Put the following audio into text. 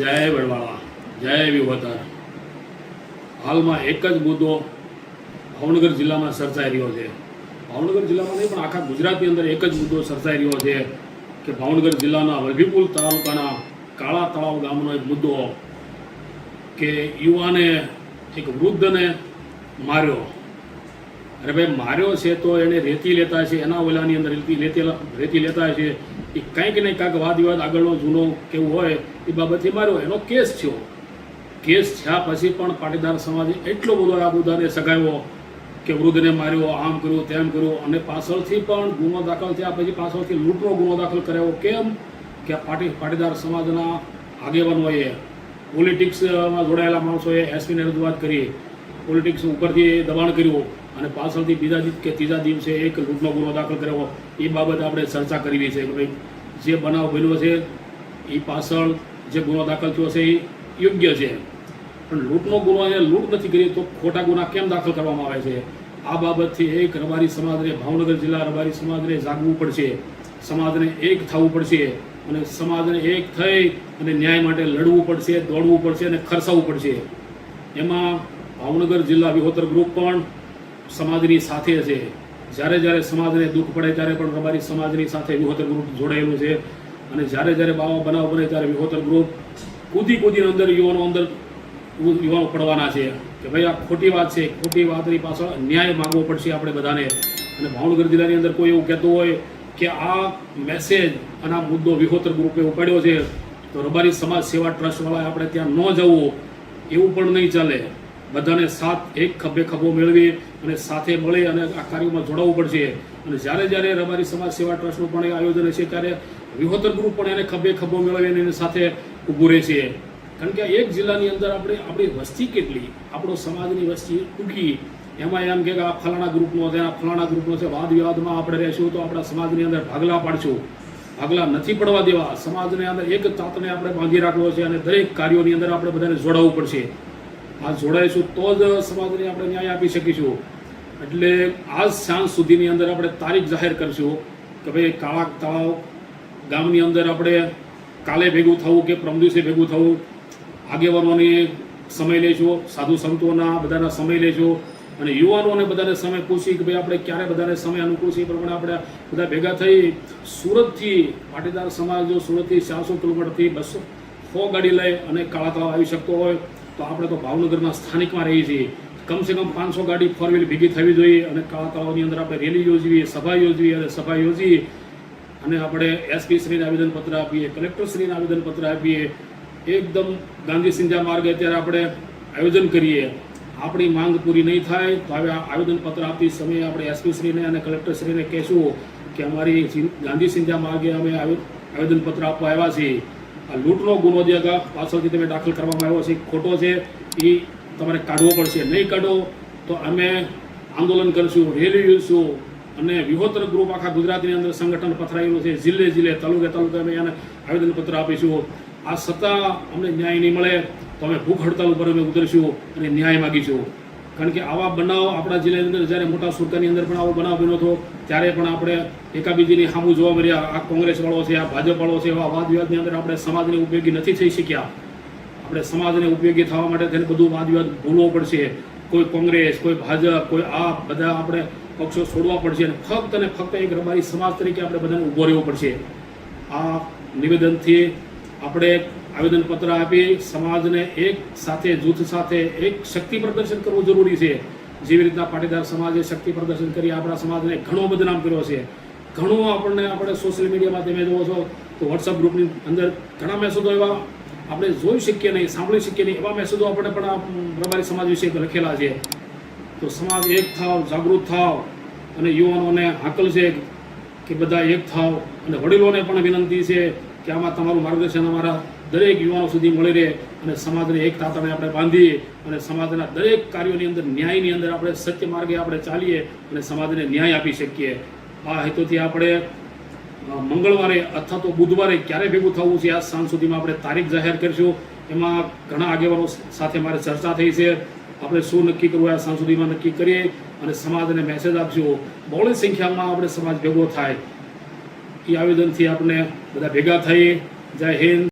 જય વડવાળા જય વિવતર. હાલમાં એક જ મુદ્દો ભાવનગર જિલ્લામાં સર્જાઈ રહ્યો છે. ભાવનગર જિલ્લામાં નહીં, પણ આખા ગુજરાતની અંદર એક જ મુદ્દો સર્જાઈ રહ્યો છે કે ભાવનગર જિલ્લાના વલભીપુર તાલુકાના કાળા તળાવ ગામનો એક મુદ્દો કે યુવાને એક વૃદ્ધને માર્યો. અરે ભાઈ, માર્યો છે તો એને રેતી લેતા છે એના ઓલાની અંદર રેતી રેતી રેતી લેતા છે એ કંઈક ને કાંઈક વાદ વિવાદ આગળનો જૂનો કેવું હોય, એ બાબતે માર્યો એનો કેસ થયો. કેસ થયા પછી પણ પાટીદાર સમાજે એટલો બધો આ મુદ્દાને સગાવ્યો કે વૃદ્ધને માર્યો, આમ કર્યું, તેમ કર્યું, અને પાછળથી પણ ગુનો દાખલ થયા પછી પાછળથી લૂંટનો ગુનો દાખલ કરાયો. કેમ? કે પાટી, પાટીદાર સમાજના આગેવાનોએ, પોલિટિક્સમાં જોડાયેલા માણસોએ એસપીને રજૂઆત કરી. પોલિટિક્સ ઉપરથી દબાણ કર્યું અને પાછળથી બીજા દિવસ કે ત્રીજા દિવસે એક લૂંટનો ગુનો દાખલ કર્યો. એ બાબતે આપણે ચર્ચા કરવી છે કે ભાઈ જે બનાવ બન્યો છે, એ પાછળ જે ગુનો દાખલ થયો છે, એ યોગ્ય છે. પણ લૂંટનો ગુનો એ લૂંટ નથી કરી તો ખોટા ગુના કેમ દાખલ કરવામાં આવે છે? આ બાબતથી એક રબારી સમાજને, ભાવનગર જિલ્લા રબારી સમાજને જાગવું પડશે. સમાજને એક થવું પડશે અને સમાજને એક થઈ અને ન્યાય માટે લડવું પડશે, દોડવું પડશે અને ખર્ચાવવું પડશે. એમાં ભાવનગર જિલ્લા વિહોતર ગ્રુપ પણ સમાજની સાથે છે. જ્યારે જ્યારે સમાજને દુઃખ પડે ત્યારે પણ રબારી સમાજની સાથે વિહોતર ગ્રુપ જોડાયેલું છે. અને જ્યારે જ્યારે બાવા બનાવ બને ત્યારે વિહોતર ગ્રુપ કૂદી કૂદીને અંદર યુવાનો અંદર યુવાનો પડવાના છે કે ભાઈ આ ખોટી વાત છે. ખોટી વાતની પાછળ ન્યાય માગવો પડશે આપણે બધાને. અને ભાવનગર જિલ્લાની અંદર કોઈ એવું કહેતું હોય કે આ મેસેજ અને આ મુદ્દો વિહોતર ગ્રુપે ઉપાડ્યો છે, તો રબારી સમાજ સેવા ટ્રસ્ટવાળાએ આપણે ત્યાં ન જવું. એવું પણ નહીં ચાલે. બધાને સાથ એક ખભે ખભો મેળવી અને સાથે મળી અને આ કાર્યમાં જોડાવવું પડશે. અને જ્યારે જ્યારે અમારી સમાજ સેવા ટ્રસ્ટનું પણ આયોજન છે ત્યારે વિહોતર ગ્રુપ પણ એને ખભે ખભો મેળવી અને એની સાથે ઊભું રહે છે કારણ કે એક જિલ્લાની અંદર આપણે, આપણી વસ્તી કેટલી, આપણો સમાજની વસ્તી ટૂંકી. એમાં એમ કે આ ફલાણા ગ્રુપનો છે, આ ફલાણા ગ્રુપનો છે વાદ વિવાદમાં આપણે રહેશું તો આપણા સમાજની અંદર ભાગલા પાડશું. ભાગલા નથી પડવા દેવા. સમાજની અંદર એક તાતને આપણે બાંધી રાખવો છે અને દરેક કાર્યોની અંદર આપણે બધાને જોડાવવું પડશે. આ જોડાઈશું તો જ સમાજને આપણે ન્યાય આપી શકીશું. એટલે આજ સાંજ સુધીની અંદર આપણે તારીખ જાહેર કરશું કે ભાઈ કાળા તળાવ ગામની અંદર આપણે કાલે ભેગું થવું કે પ્રમ દિવસે ભેગું થવું. આગેવાનોની સમય લેજો, સાધુ સંતોના બધાના સમય લેજો અને યુવાનોને બધાને સમય પૂછી કે ભાઈ આપણે ક્યારે બધાને સમય અનુકૂળ છે એ પ્રમાણે આપણે બધા ભેગા થઈ સુરતથી પાટીદાર સમાજ જો સુરતથી ચારસો કિલોમીટરથી બસો સો ગાડી લઈ અને કાળા તળાવ આવી શકતો હોય. તો આપણે તો ભાવનગરના સ્થાનિકમાં રહીએ છીએ. કમસે કમ પાંચસો ગાડી ફોર વ્હીલ ભેગી થવી જોઈએ અને કાળા તળાવની અંદર આપણે રેલી યોજવી, સભા યોજવી અને સભા યોજી અને આપણે એસપી શ્રીને આવેદનપત્ર આપીએ, કલેક્ટરશ્રીને આવેદનપત્ર આપીએ. એકદમ ગાંધી સિંધા માર્ગે અત્યારે આપણે આયોજન કરીએ. આપણી માંગ પૂરી નહીં થાય તો હવે આવેદનપત્ર આપતી સમયે આપણે એસપી શ્રીને અને કલેક્ટરશ્રીને કહેશું કે અમારી ગાંધી સિંધા માર્ગે અમે આવેદનપત્ર આપવા આવ્યા છીએ. લૂંટનો ગુનો જે પાછળથી તમે દાખલ કરવામાં આવ્યો છે ખોટો છે, એ તમારે કાઢવો પડશે. નહીં કાઢો, તો અમે આંદોલન કરીશું, રેલી યોજશું અને વિહોત્ર ગ્રુપ આખા ગુજરાતની અંદર સંગઠન પથરાયેલું છે, જિલ્લે જિલ્લે, તાલુકે તાલુકે અમે એને આવેદનપત્ર આપીશું. આ છતાં અમને ન્યાય નહીં મળે, તો અમે ભૂખ હડતાલ ઉપર અમે ઉતરીશું અને ન્યાય માગીશું. કારણ કે આવા બનાવ આપણા જિલ્લાની અંદર જ્યારે મોટા સુરતાની અંદર પણ આવો બનાવ બન્યો હતો, ત્યારે પણ આપણે એકાબીજીની સામું જોવા મળ્યા. આ કોંગ્રેસવાળો છે, આ ભાજપવાળો છે, એવા વાદ વિવાદની અંદર આપણે સમાજને ઉપયોગી નથી થઈ શક્યા. આપણે સમાજને ઉપયોગી થવા માટે તેને બધું વાદ વિવાદ ભૂલવો પડશે. કોઈ કોંગ્રેસ, કોઈ ભાજપ, કોઈ આ બધા આપણે પક્ષો છોડવા પડશે અને ફક્ત અને ફક્ત એક રબારી સમાજ તરીકે આપણે બધાને ઊભો રહેવું પડશે. આ નિવેદનથી આપણે આવેદનપત્ર આપી સમાજને એક સાથે, જૂથ સાથે એક શક્તિ પ્રદર્શન કરવું જરૂરી છે. જેવી રીતના પાટીદાર સમાજે શક્તિ પ્રદર્શન કરી આપણા સમાજને ઘણો બદનામ કર્યો છે. ઘણું આપણને આપણે સોશિયલ મીડિયામાં તમે જુઓ છો તો વોટ્સઅપ ગ્રુપની અંદર ઘણા મેસેજો એવા આપણે જોઈ શકીએ નહીં, સાંભળી શકીએ નહીં. એવા મેસેજો આપણે પણ પ્રભારી સમાજ વિશે લખેલા છે. તો સમાજ એક થાવ, જાગૃત થાવ અને યુવાનોને હાકલ છે કે બધા એક થાવ. અને વડીલોને પણ વિનંતી છે કે આમાં તમારું માર્ગદર્શન અમારા દરેક યુવાનો સુધી મળી રહે અને સમાજને એક તાતાને આપણે બાંધીએ અને સમાજના દરેક કાર્યોની અંદર, ન્યાયની અંદર આપણે સત્ય માર્ગે આપણે ચાલીએ અને સમાજને ન્યાય આપી શકીએ. આ હેતુથી આપણે મંગળવારે અથવા તો બુધવારે ક્યારે ભેગું થવું છે આ સાંજ સુધીમાં આપણે તારીખ જાહેર કરીશું. એમાં ઘણા આગેવાનો સાથે મારે ચર્ચા થઈ છે. આપણે શું નક્કી કરવું આ સાંજ સુધીમાં નક્કી કરીએ અને સમાજને મેસેજ આપજો બહોળી સંખ્યામાં આપણે સમાજ ભેગો થાય. એ આવેદનથી આપણે બધા ભેગા થઈએ. જય હિન્દ.